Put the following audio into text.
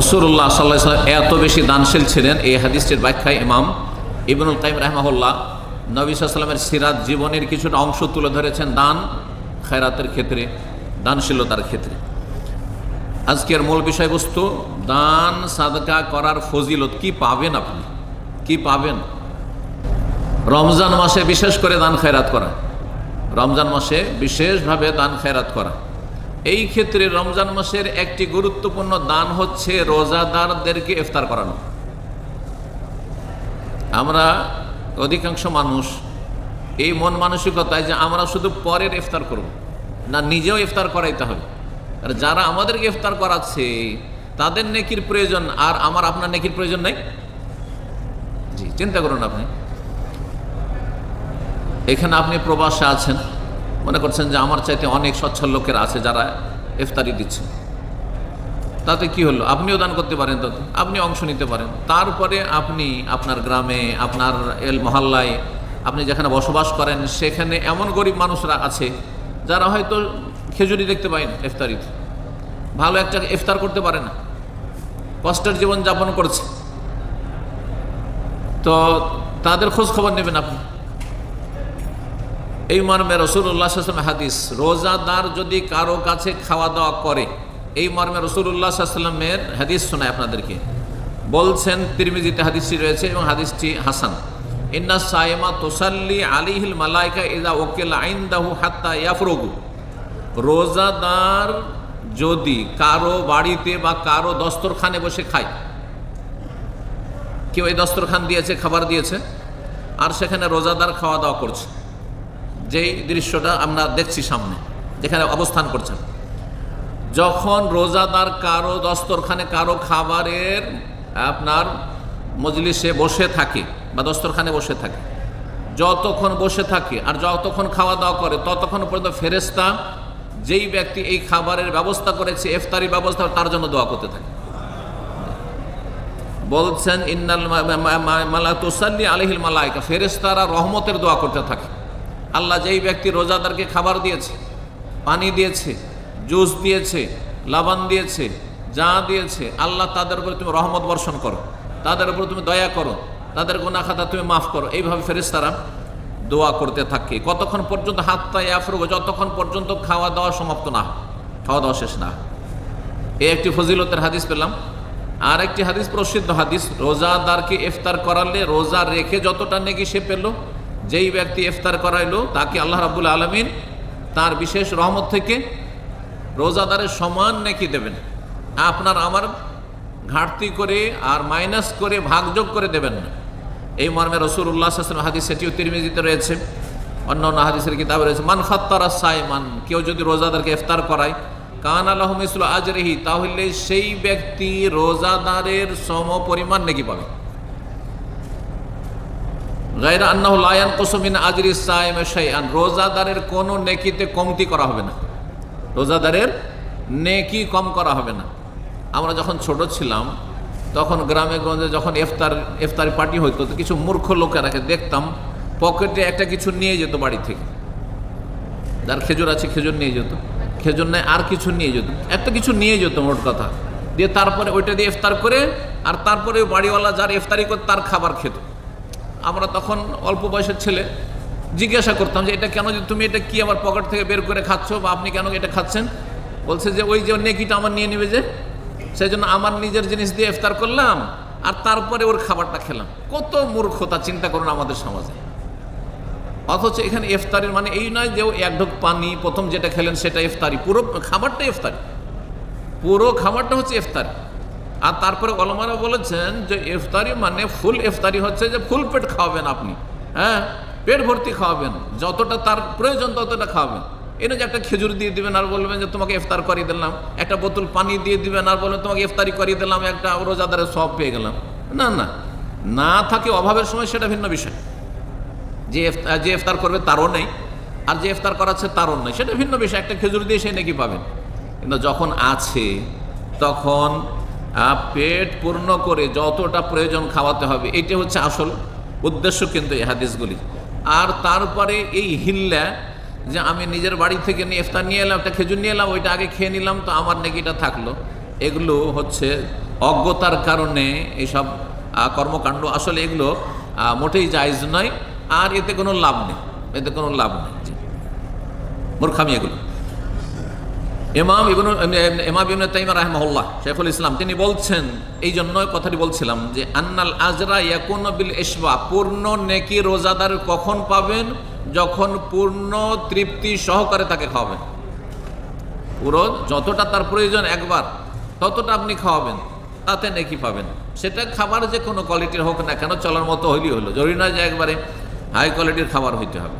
রসুল্লাহ সাল্লাহ সাল্লাম এত বেশি দানশীল ছিলেন, এই হাদিসটির ব্যাখ্যায় ইমাম ইবনুল কাইম রাহমাহুল্লাহ নবী সাল্লামের সিরাত জীবনের কিছুটা অংশ তুলে ধরেছেন দান, খায়রাতের ক্ষেত্রে, দানশীলতার ক্ষেত্রে। আজকের মূল বিষয়বস্তু, দান, সাদকা করার ফজিলত কি পাবেন আপনি? কি পাবেন? রমজান মাসে বিশেষ করে দান, খায়রাত করা। রমজান মাসে বিশেষভাবে দান, খায়রাত করা। এই ক্ষেত্রে রমজান মাসের একটি গুরুত্বপূর্ণ দান হচ্ছে রোজাদারদেরকে ইফতার করানো। আমরা অধিকাংশ মানুষ এই মন মানসিকতায় যে আমরা শুধু পরের ইফতার করব, না নিজেও ইফতার করাইতে হবে। আর যারা আমাদেরকে ইফতার করাচ্ছে, তাদের নেকির প্রয়োজন, আর আমার আপনার নেকির প্রয়োজন নেই? জি, চিন্তা করুন আপনি। এখানে আপনি প্রবাসে আছেন। মনে করছেন যে আমার চাইতে অনেক সচ্ছল লোকের আছে যারা ইফতারি দিচ্ছে। তাতে কি হলো? আপনিও দান করতে পারেন তাতে আপনি অংশ নিতে পারেন। তারপরে আপনি আপনার গ্রামে, আপনার এল মহল্লায় আপনি যেখানে বসবাস করেন, সেখানে এমন গরিব মানুষরা আছে যারা হয়তো খেজুরি দেখতে পায় না ইফতারিতে। ভালো একটা ইফতার করতে পারে না। কষ্টের জীবন যাপন করছে। তো তাদের খোঁজ খবর নেবেন আপনি। এই মর্মে রসুল্লাহ হাদিস, রোজাদার যদি কারও কাছে খাওয়া দাওয়া করে, এই মর্মে রসুল্লাহ সাল্লামের হাদিস শোনায় আপনাদেরকে। বলছেন তিরমিজিতে হাদিসটি রয়েছে এবং হাদিসটি হাসান। ইন্না সাইমা তোসাল্লি আলিহিল মালাইকা ইজা ওকেল আইন্দাহু হাত্তা ইয়াফরগু। রোজাদার যদি কারও বাড়িতে বা কারও দস্তরখানে বসে খায়, কেউ এই দস্তরখান দিয়েছে, খাবার দিয়েছে, আর সেখানে রোজাদার খাওয়া দাওয়া করছে। যেই দৃশ্যটা আমরা দেখছি সামনে, যেখানে অবস্থান করছেন। যখন রোজাদার কারও দস্তরখানে কারও খাবারের আপনার মজলিসে বসে থাকে বা দস্তরখানে বসে থাকে, যতক্ষণ বসে থাকে আর যতক্ষণ খাওয়া দাওয়া করে, ততক্ষণ পর্যন্ত ফেরেস্তা যেই ব্যক্তি এই খাবারের ব্যবস্থা করেছে ইফতারি ব্যবস্থা তার জন্য দোয়া করতে থাকে। বলছেন, ইন্নাল মালা তোসাল্লি আলহিল মালাইকা। ফেরেস্তারা রহমতের দোয়া করতে থাকে। আল্লাহ যেই ব্যক্তি রোজাদারকে খাবার দিয়েছে, পানি দিয়েছে, জুস দিয়েছে, লাবান দিয়েছে, যা দিয়েছে, আল্লাহ তাদের উপরে তুমি রহমত বর্ষণ করো, তাদের উপরে তুমি দয়া করো, তাদের গোনা খাতা তুমি মাফ করো। এইভাবে ফেরেস্তারা দোয়া করতে থাকে। কতক্ষণ পর্যন্ত হাত তাই আফরুগ যতক্ষণ পর্যন্ত খাওয়া দাওয়া সমাপ্ত না, খাওয়া দাওয়া শেষ না। এই একটি ফজিলতের হাদিস পেলাম। আর একটি হাদিস, প্রসিদ্ধ হাদিস, রোজাদারকে ইফতার করালে রোজা রেখে যতটা নেকি সে পেল যেই ব্যক্তি ইফতার করাইলো, তাকে আল্লাহ রাবুল আলমিন তার বিশেষ রহমত থেকে রোজাদারের সমান নেকি দেবেন। আপনার আমার ঘাটতি করে আর মাইনাস করে ভাগযোগ করে দেবেন না। এই মর্মে রসুল্লাহ আসলাম হাদিস সেটিও তিরমিজিতে রয়েছে অন্য অন্য হাদিসের কিতাব রয়েছে, মান খাত্তারা সাইমান কেউ যদি রোজাদারকে ইফতার করায়, কান আল্লাহ ইসল আজরেহি তাহলে সেই ব্যক্তি রোজাদারের সম পরিমাণ নাকি পাবে। গায়রা আন্নাহ লায়ান কোসমিন আজরি সাইম শাইআন। রোজাদারের কোনো নেকিতে কমতি করা হবে না। রোজাদারের নেকি কম করা হবে না। আমরা যখন ছোট ছিলাম, তখন গ্রামে গঞ্জে যখন ইফতার, ইফতারি পার্টি হইতো, তো কিছু মূর্খ লোকেরাকে দেখতাম, পকেটে একটা কিছু নিয়ে যেত বাড়ি থেকে। যার খেজুর আছে, খেজুর নিয়ে যেত। খেজুর নেয়, আর কিছু নিয়ে যেত। একটা কিছু নিয়ে যেত, মোট কথা। দিয়ে তারপরে ওইটা দিয়ে ইফতার করে, আর তারপরে বাড়িওয়ালা যার ইফতারি করে, তার খাবার খেত। আমরা তখন অল্প বয়সের ছেলে, জিজ্ঞাসা করতাম যে এটা কেন যে তুমি এটা কি আমার পকেট থেকে বের করে খাচ্ছ বা আপনি কেন এটা খাচ্ছেন? বলছে যে ওই যে নেকিটা আমার নিয়ে নেবে যে। সেই জন্য আমার নিজের জিনিস দিয়ে ইফতার করলাম আর তারপরে ওর খাবারটা খেলাম। কত মূর্খতা, চিন্তা করুন আমাদের সমাজে। অথচ এখানে ইফতারির মানে এই নয় যে এক ঢোক পানি, প্রথম যেটা খেলেন সেটা ইফতারি, পুরো খাবারটা ইফতারি। পুরো খাবারটা হচ্ছে ইফতারি। আর তারপরে অলমারা বলেছেন যে ইফতারি মানে ফুল ইফতারি হচ্ছে যে ফুল পেট খাওয়াবেন আপনি হ্যাঁ? পেট ভর্তি খাওয়াবেন, যতটা তার প্রয়োজন ততটা খাওয়াবেন। এনে যে একটা খেজুর দিয়ে দিবেন আর বলবেন যে তোমাকে ইফতার করিয়ে দিলাম, একটা বোতল পানি দিয়ে দিবেন আর বলবেন তোমাকে ইফতারি করিয়ে দিলাম, একটা রোজাদারের সব পেয়ে গেলাম। না না না থাকে অভাবের সময় সেটা ভিন্ন বিষয়। যে যে ইফতার করবে তারও নেই, আর যে ইফতার করাচ্ছে তারও নেই, সেটা ভিন্ন বিষয়। একটা খেজুর দিয়ে সে নাকি পাবেন। কিন্তু যখন আছে, তখন পেট পূর্ণ করে যতটা প্রয়োজন খাওয়াতে হবে এটা হচ্ছে আসল উদ্দেশ্য কিন্তু এই হাদিসগুলি। আর তারপরে এই হিল্লা, যে আমি নিজের বাড়ি থেকে নিয়ে ইফতার নিয়ে এলাম, একটা খেজুর নিয়ে এলাম, ওইটা আগে খেয়ে নিলাম, তো আমার নেকিটা থাকল। এগুলো হচ্ছে অজ্ঞতার কারণে এইসব কর্মকাণ্ড, আসলে এগুলো মোটেই জায়জ নয়, আর এতে কোনো লাভ নেই, এতে কোনো লাভ নেই। মূর্খামি এগুলো। ইমাম ইবনু, ইমাম ইবনে তাইমা রাহমাহুল্লাহ শেখুল ইসলাম, তিনি বলছেন, এই জন্য কথাটি বলছিলাম যে, আন্নাল আজরা ইয়াকুন বিল পূর্ণ নেকি রোজাদার কখন পাবেন? যখন পূর্ণ তৃপ্তি সহকারে তাকে খাওয়াবেন। পুরো যতটা তার প্রয়োজন একবার, ততটা আপনি খাওয়াবেন, তাতে নেকি পাবেন। সেটা খাবার যে কোনো কোয়ালিটির হোক না কেন, চলার মতো হইলেই হলো। জরুরি নয় যে একবারে হাই কোয়ালিটির খাবার হইতে হবে।